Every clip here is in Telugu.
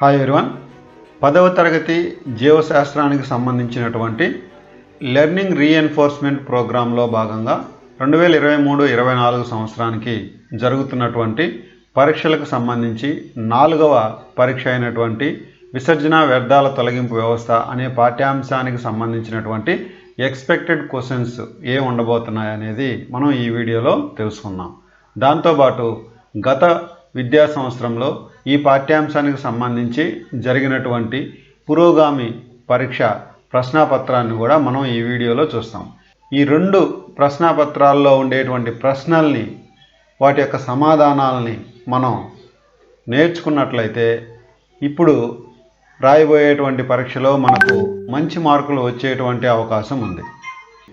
హాయ్ ఎవరివన్ పదవ తరగతి జీవశాస్త్రానికి సంబంధించినటువంటి లెర్నింగ్ రీఎన్ఫోర్స్మెంట్ ప్రోగ్రాంలో భాగంగా రెండు వేల ఇరవై మూడు ఇరవై నాలుగు సంవత్సరానికి జరుగుతున్నటువంటి పరీక్షలకు సంబంధించి నాలుగవ పరీక్ష అయినటువంటి విసర్జన వ్యర్థాల తొలగింపు వ్యవస్థ అనే పాఠ్యాంశానికి సంబంధించినటువంటి ఎక్స్పెక్టెడ్ క్వశ్చన్స్ ఏ ఉండబోతున్నాయి అనేది మనం ఈ వీడియోలో తెలుసుకుందాం. దాంతోపాటు గత విద్యా సంవత్సరంలో ఈ పాఠ్యాంశానికి సంబంధించి జరిగినటువంటి పురోగామి పరీక్ష ప్రశ్నాపత్రాన్ని కూడా మనం ఈ వీడియోలో చూస్తాం. ఈ రెండు ప్రశ్నాపత్రాల్లో ఉండేటువంటి ప్రశ్నల్ని వాటి యొక్క సమాధానాలని మనం నేర్చుకున్నట్లయితే ఇప్పుడు రాయబోయేటువంటి పరీక్షలో మనకు మంచి మార్కులు వచ్చేటువంటి అవకాశం ఉంది.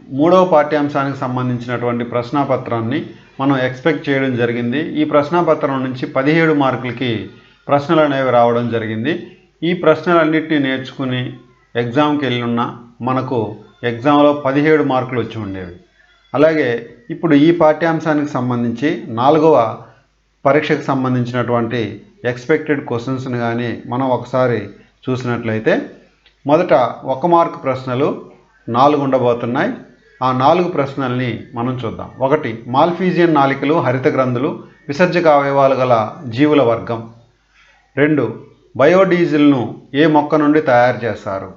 మూడవ పాఠ్యాంశానికి సంబంధించినటువంటి ప్రశ్నాపత్రాన్ని మనం ఎక్స్పెక్ట్ చేయడం జరిగింది. ఈ ప్రశ్నాపత్రం నుంచి పదిహేడు మార్కులకి ప్రశ్నలు అనేవి రావడం జరిగింది. ఈ ప్రశ్నలన్నింటినీ నేర్చుకుని ఎగ్జామ్కి వెళ్ళిన మనకు ఎగ్జామ్లో పదిహేడు మార్కులు వచ్చి ఉండేవి. అలాగే ఇప్పుడు ఈ పాఠ్యాంశానికి సంబంధించి నాలుగవ పరీక్షకు సంబంధించినటువంటి ఎక్స్పెక్టెడ్ క్వశ్చన్స్ని కానీ మనం ఒకసారి చూసినట్లయితే మొదట ఒక మార్కు ప్రశ్నలు నాలుగు ఉండబోతున్నాయి ఆ నాలుగు ప్రశ్నల్ని మనం చూద్దాం. ఒకటి మాల్ఫీజియన్ నాలికలు హరిత గ్రంథులు విసర్జక అవయవాలు గల జీవుల వర్గం. రెండు బయోడీజిల్ను ఏ మొక్క నుండి తయారు చేస్తారు?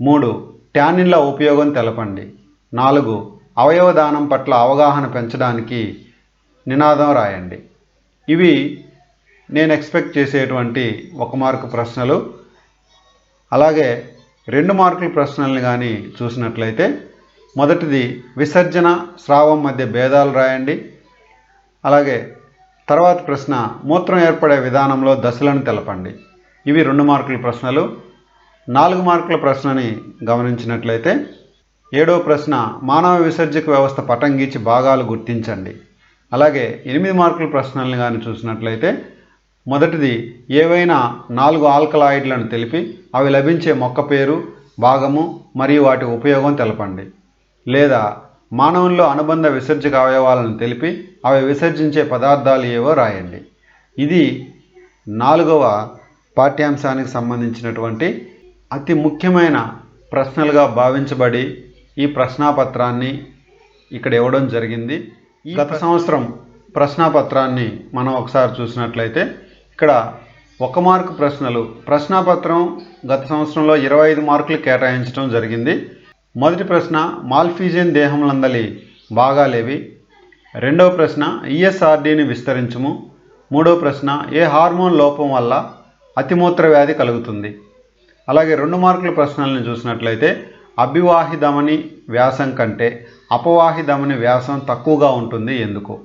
మూడు ట్యానిన్ల ఉపయోగం తెలపండి. నాలుగు అవయవ దానం పట్ల అవగాహన పెంచడానికి నినాదం రాయండి. ఇవి నేను ఎక్స్పెక్ట్ చేసేటువంటి ఒక మార్కు ప్రశ్నలు. అలాగే రెండు మార్కుల ప్రశ్నల్ని కానీ చూసినట్లయితే మొదటిది విసర్జన స్రావం మధ్య భేదాలు రాయండి. అలాగే తర్వాత ప్రశ్న మూత్రం ఏర్పడే విధానంలో దశలను తెలపండి. ఇవి రెండు మార్కుల ప్రశ్నలు. నాలుగు మార్కుల ప్రశ్నని గమనించినట్లయితే ఏడో ప్రశ్న మానవ విసర్జక వ్యవస్థ పటం గీచి భాగాలు గుర్తించండి. అలాగే ఎనిమిది మార్కుల ప్రశ్నల్ని కానీ చూసినట్లయితే మొదటిది ఏవైనా నాలుగు ఆల్కలాయిడ్లను తెలిపి అవి లభించే మొక్క పేరు భాగము మరియు వాటి ఉపయోగం తెలపండి. లేదా మానవుల్లో అనుబంధ విసర్జక అవయవాలను తెలిపి అవి విసర్జించే పదార్థాలు ఏవో రాయండి. ఇది నాలుగవ పాఠ్యాంశానికి సంబంధించినటువంటి అతి ముఖ్యమైన ప్రశ్నలుగా భావించబడి ఈ ప్రశ్నాపత్రాన్ని ఇక్కడ ఇవ్వడం జరిగింది. గత సంవత్సరం ప్రశ్నాపత్రాన్ని మనం ఒకసారి చూసినట్లయితే ఇక్కడ ఒక మార్కు ప్రశ్నలు. ప్రశ్నాపత్రం గత సంవత్సరంలో ఇరవై ఐదు మార్కులు కేటాయించడం జరిగింది. మొదటి ప్రశ్న మాల్ఫీజియన్ దేహంలందలి భాగాలేవి రెండవ ప్రశ్న ఈఎస్ఆర్డీని విస్తరించము. మూడవ ప్రశ్న ఏ హార్మోన్ లోపం వల్ల అతిమూత్ర వ్యాధి కలుగుతుంది? అలాగే రెండు మార్కుల ప్రశ్నలను చూసినట్లయితే అభివాహిధమని వ్యాసం కంటే అపవాహి ధమని వ్యాసం తక్కువగా ఉంటుంది. ఎందుకు?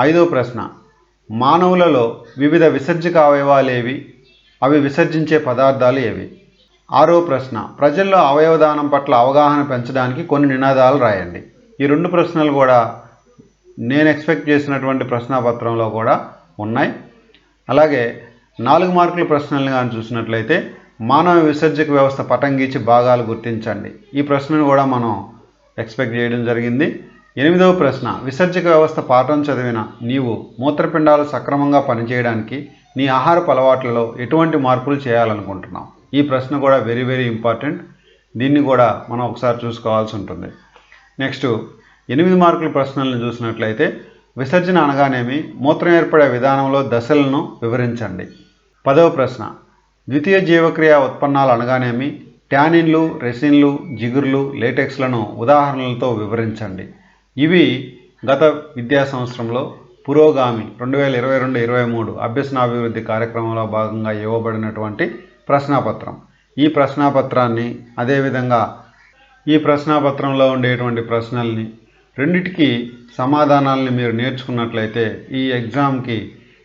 ఐదో ప్రశ్న మానవులలో వివిధ విసర్జక అవయవాలు ఏవి అవి విసర్జించే పదార్థాలు ఏవి? ఆరో ప్రశ్న. ప్రజల్లో అవయవదానం పట్ల అవగాహన పెంచడానికి కొన్ని నినాదాలు రాయండి. ఈ రెండు ప్రశ్నలు కూడా నేను ఎక్స్పెక్ట్ చేసినటువంటి ప్రశ్నాపత్రంలో కూడా ఉన్నాయి. అలాగే నాలుగు మార్కుల ప్రశ్నలను కానీ చూసినట్లయితే మానవ విసర్జక వ్యవస్థ పటంగీచి భాగాలు గుర్తించండి. ఈ ప్రశ్నను కూడా మనం ఎక్స్పెక్ట్ చేయడం జరిగింది. ఎనిమిదవ ప్రశ్న విసర్జక వ్యవస్థ పాఠం చదివిన నీవు మూత్రపిండాలు సక్రమంగా పనిచేయడానికి నీ ఆహారపు అలవాట్లలో ఎటువంటి మార్పులు చేయాలనుకుంటున్నావు? ఈ ప్రశ్న కూడా వెరీ వెరీ ఇంపార్టెంట్ దీన్ని కూడా మనం ఒకసారి చూసుకోవాల్సి ఉంటుంది. నెక్స్ట్ ఎనిమిది మార్కుల ప్రశ్నలను చూసినట్లయితే విసర్జన అనగానేమి? మూత్రం ఏర్పడే విధానంలో దశలను వివరించండి. పదవ ప్రశ్న ద్వితీయ జీవక్రియ ఉత్పన్నాలు అనగానేమి? ట్యానిన్లు రెసిన్లు జిగుర్లు లేటెక్స్లను ఉదాహరణలతో వివరించండి. ఇవి గత విద్యా సంవత్సరంలో పురోగామి రెండు వేల ఇరవై రెండు ఇరవై మూడు అభ్యసనాభివృద్ధి కార్యక్రమంలో భాగంగా ఇవ్వబడినటువంటి ప్రశ్నాపత్రం. ఈ ప్రశ్నాపత్రాన్ని అదేవిధంగా ఈ ప్రశ్నాపత్రంలో ఉండేటువంటి ప్రశ్నల్ని రెండిటికి సమాధానాలని మీరు నేర్చుకున్నట్లయితే ఈ ఎగ్జామ్కి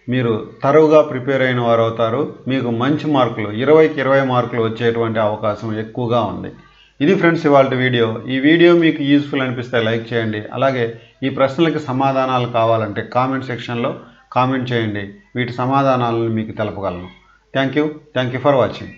మీరు తరువుగా ప్రిపేర్ అయిన వారు అవుతారు మీకు మంచి మార్కులు ఇరవైకి ఇరవై మార్కులు వచ్చేటువంటి అవకాశం ఎక్కువగా ఉంది. ఇది ఫ్రెండ్స్ ఇవాళ వీడియో. ఈ వీడియో మీకు యూస్ఫుల్ అనిపిస్తే లైక్ చేయండి. అలాగే ఈ ప్రశ్నలకి సమాధానాలు కావాలంటే కామెంట్ సెక్షన్లో కామెంట్ చేయండి. వీటి సమాధానాలను మీకు తెలపగలను. Thank you thank you for watching